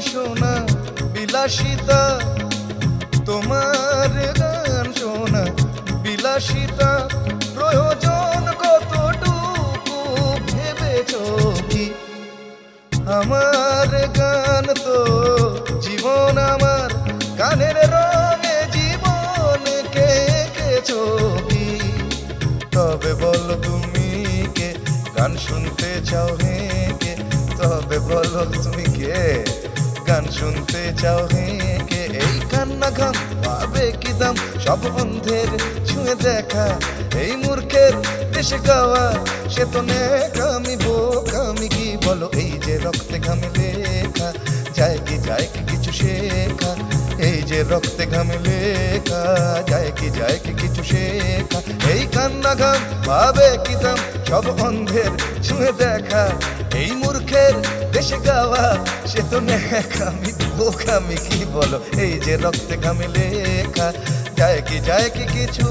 শোনা বিলাসিতা। তোমার গান শোনা বিলাসিতা। প্রয়োজন কতটুকু ভেবেছ কি? আমার গান তো জীবন আমার, গানের রঙে জীবন কে কি? তবে বলো তুমি কে? গান শুনতে চাও হে কে? তবে বলো তুমি কে? গান শুনতে চাও হে কে? এই কান্না ঘাম পাবে কি দাম? সব বন্ধের ছুঁয়ে দেখা, এই মূর্খের দেশে গাওয়া। সে তো নেকামি বোকামি কি বলো? এই যে রক্তে ঘামে লেখা, যায় কি যায় কি কিছু শেখা? এই যে রক্তে ঘামে লেখা, যায় কি যায় কি কিছু শেখা? এই কান্না ঘাম পাবে কি দাম? সব অন্ধের ছুঁয়ে দেখা এই মূর্খের দেশে গাওয়া, সে তো নেকামি বোকামি, কি বলো? এই যে রক্তে কামি লেখা, যায় কি যায় কি কিছু?